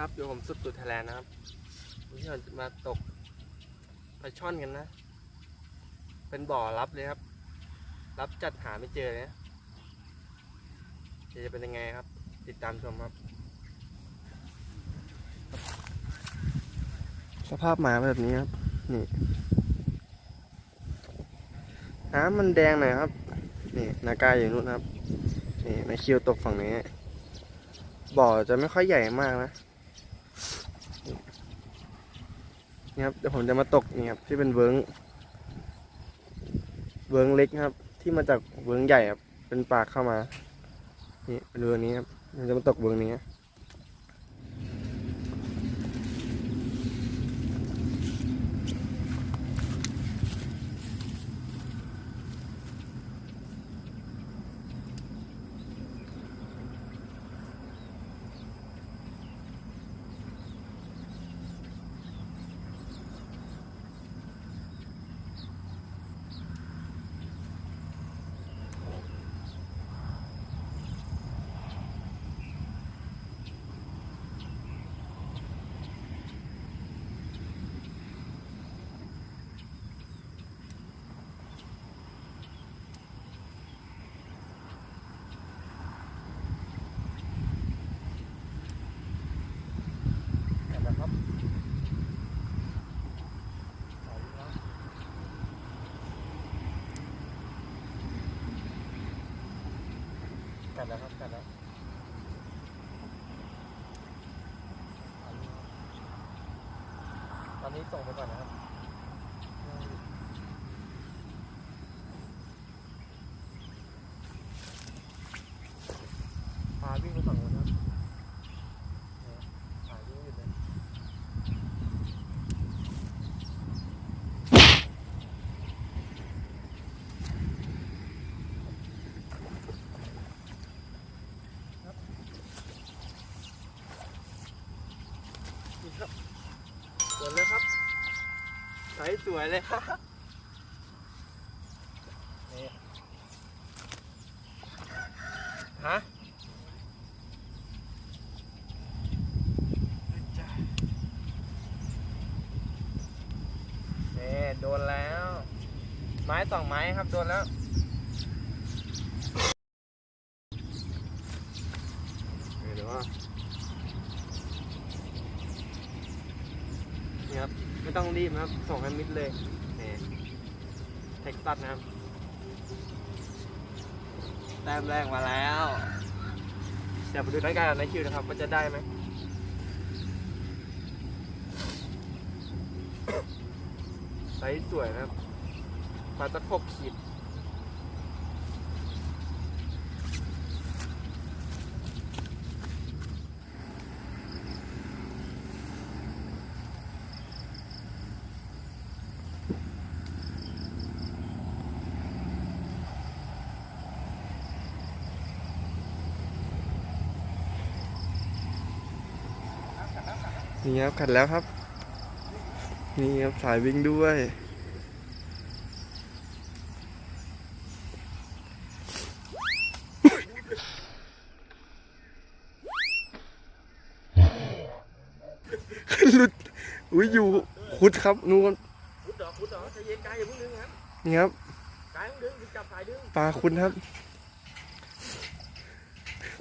ครับอยู่ผมสุดตุดไทยแลนด์นะครับวันนี้เราจะมาตกปลาช่อนกันนะ เป็นบ่อรับเลยครับ รับจัดหาไม่เจอเลยนะจะเป็นยังไงครับ ติดตามชมครับ สภาพหมาแบบนี้ครับ นี่น้ำมันแดงหน่อยครับ นี่นากายอยู่นู้นครับ นี่นาคิวตกฝั่งนี้บ่อจะไม่ค่อยใหญ่มากนะ นี่ครับเดี๋ยวผมจะมาตกนี่ครับที่เป็นเวิร์งเวิร์งเล็กครับ ที่มาจากเวิร์งใหญ่ครับเป็นปากเข้ามา นี่เป็นเวิร์งนี้ครับผมจะมาตกเวิร์งนี้ นะครับกัด แล้วครับกัดแล้วตอนนี้ส่งไปก่อนนะครับ พาวิ่งไปฝั่งนู้นครับเนี่ยพาวิ่งอยู่เลย นี่ครับสวยเลยครับ ใสสวยเลยครับนี่ฮะนี่โดนแล้ว ไม้สองไม้ครับ โดนแล้ว เดี๋ยวว่า นี่ครับ ไม่ต้องรีบนะครับส่งให้มิดเลยนี่เท็กซัสนะครับแต้มแรกมาแล้ว เดี๋ยวไปดูรายการในคิวนะครับว่าจะได้ไหมไซส์สวยนะครับปลาตะคบขีด นี่ครับขัดแล้วครับ นี่ครับสายวิ่งด้วย หลุด อุ้ยอยู่คุดครับนู่นพุดดอกพุดดอกใจเย็นกายอย่าเพิ่งดึงครับนี่ครับกายต้องดึงจับสายดึงปลาคุณครับ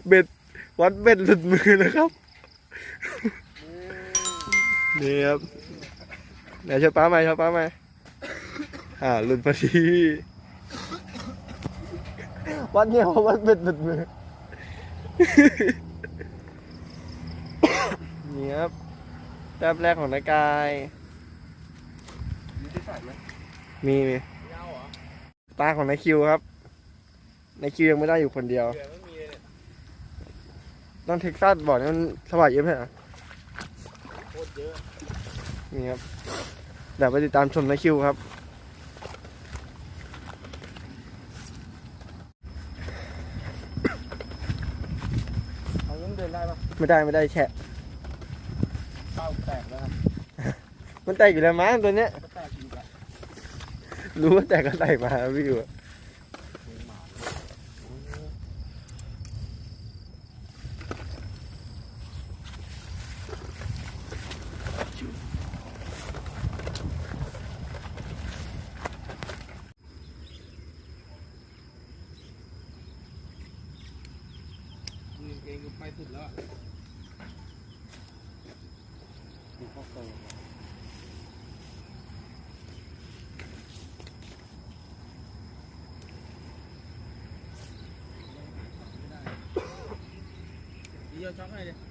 เบ็ดวัดเบ็ดหลุดมือนะครับ นี่ครับไหนชอบป้าไหมชอบป้าไหมอ่าหลุดพอดีวัดเนี่ยเพราะวัดเบ็ดหลุดมือนี่ครับแต้มแรกของนายกาย มีที่ใส่ไหมมีมีเงาเหรอตาของนายคิวครับนายคิวยังไม่ได้อยู่คนเดียวเหลือไม่มีเลยเนี่ยต้องเท็กซัสบอกนี่มันสบายเยอะไหมอะโคตรเยอะ นี่ครับเดี๋ยวไปติดตามชมนายคิวครับ เอายังเดินได้ปะไม่ได้ไม่ได้แฉะเป้าแตกแล้วครับมันแตกอยู่แล้วมั้งตัวเนี้ย ก็แตกอีกแล้ว รู้ว่าแตกก็ใส่มาพี่อยู่นี่ ขึ้นแล้วดูข้อโตเดี๋ยวช็อกให้เลย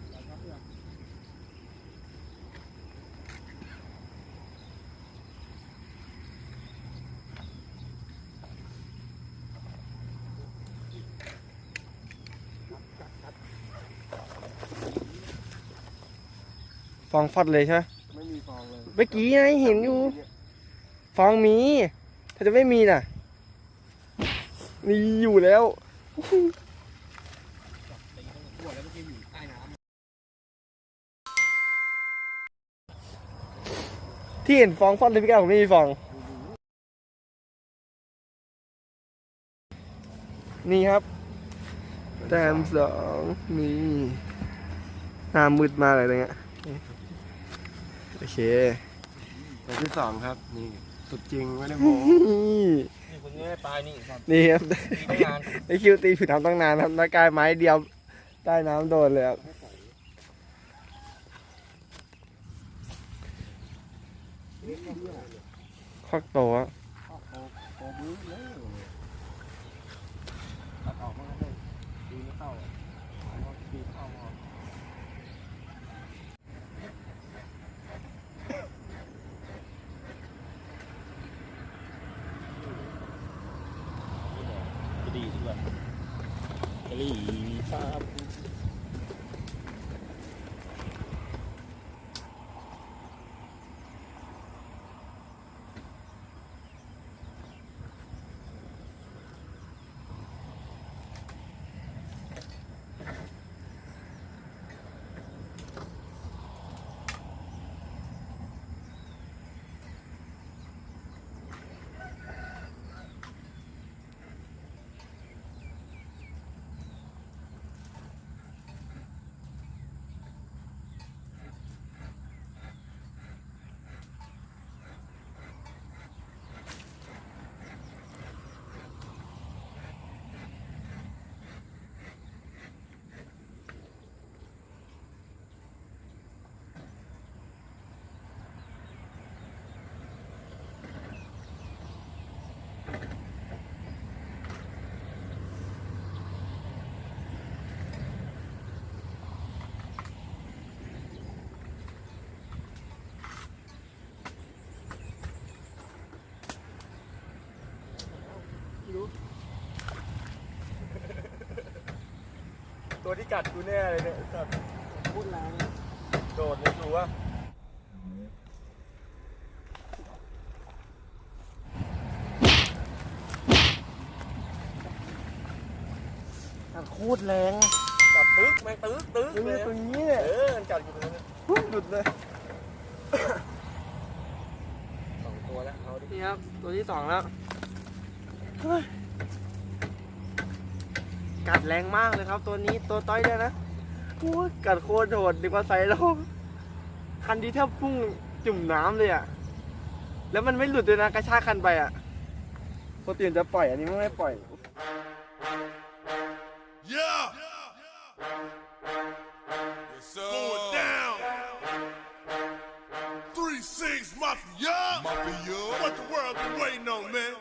ฟองฟอดเลยใช่ไหมไม่มีฟองเลยเมื่อกี้ไงเห็นอยู่ ฟองมีถ้าจะไม่มีน่ะมีอยู่แล้วตีต้องขวดแล้วเมื่อกี้อยู่ใต้น้ที่เห็นฟองฟอดเลยพี่แก้วผมไม่มีฟอง นี่ครับ แต้มสองนี่หน้ามืดมากเลยตรงเนี้ย โอเคตัวที่สองครับนี่สุดจริงไม่ได้โม้นี่นี่คุณไม่ได้ปลายนี่ครับนี่ครับไม่นานไอคิวตีผิดน้ำตั้งนานครับนักกายไม้เดียวใต้น้ำโดนเลยครับคอกโตอะโอ้โหโอ้โหเลยตัดออกมาเลยดีไม่เข้าอะเอามาดีเข้า พอจะดีทุกวันกะหรี่ปั๊บ กัดกูแน่เลยเนี่ยสัตว์พูดแรงโดดเนี่ยรู้ว่ากัดโคตรแรงกับตึ๊กแม่งตึ๊กตึ๊กตรงเลยตรงนี้เนี่ยเออมันกัดอยู่ตรงนั้นหลุดเลยสองตัวแล้วเอาดินี่ครับตัวที่สองแล้ว กัดแรงมากเลยครับตัวนี้ตัวต้อยด้วยนะโอ้ยกัดโคตรโหดดีกว่าไซโลคันที่แทบพุ่งจุ่มน้ำเลยอะ แล้วมันไม่หลุดด้วยนะกระชากคันไปอะปกติมันจะปล่อยอันนี้มันไม่ปล่อย Yeah. Yes, sir. Going down. Three six mafia. Mafia. What the world been waiting on, man?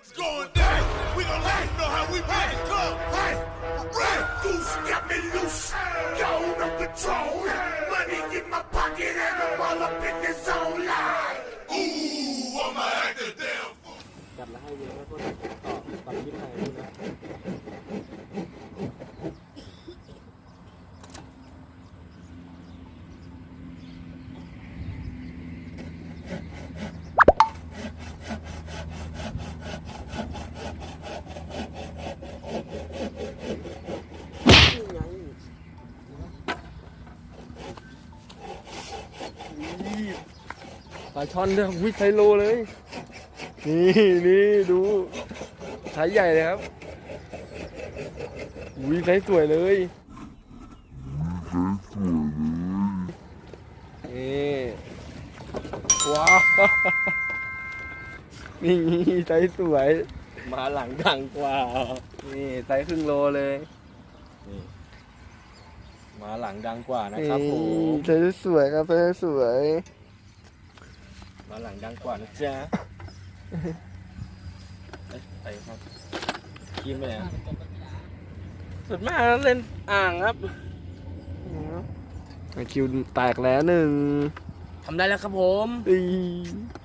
It's going down. We gonna let you know how we make it come. Hey, Goose got me loose, gone on control. Money in my pocket and I'm all up ลาช่อนด้วยวิไซโลเลย นี่นี่ดูไซส์ใหญ่เลยครับวิไซส์สวยเลยนี่ว้าวนี่ไซส์สวย มาหลังดังกว่า นี่ไซส์ครึ่งโลเลยนี่มาหลังดังกว่านะครับผมไซส์สวยครับไซส์สวย หลังดังกว่านะจ๊ะเอ้ยไปครับกินไปไหนอะสุดมากแล้วเล่นอ่างครับไอคิวแตกแล้วหนึ่งทำได้แล้วครับผมตีอ่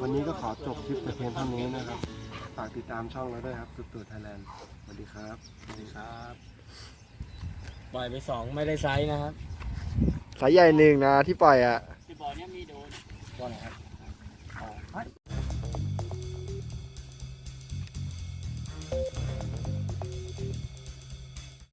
วันนี้ก็ขอจบคลิปแต่เพียงเท่านี้นะครับ ฝากติดตามช่องเราด้วยครับสุดตูดไทยแลนด์สวัสดีครับสวัสดีครับปล่อยไปสองไม่ได้ไซส์นะครับ สายใหญ่หนึ่งนะที่ปล่อยอะ ที่บ่อนี้มีโดนบ่อไหนครับ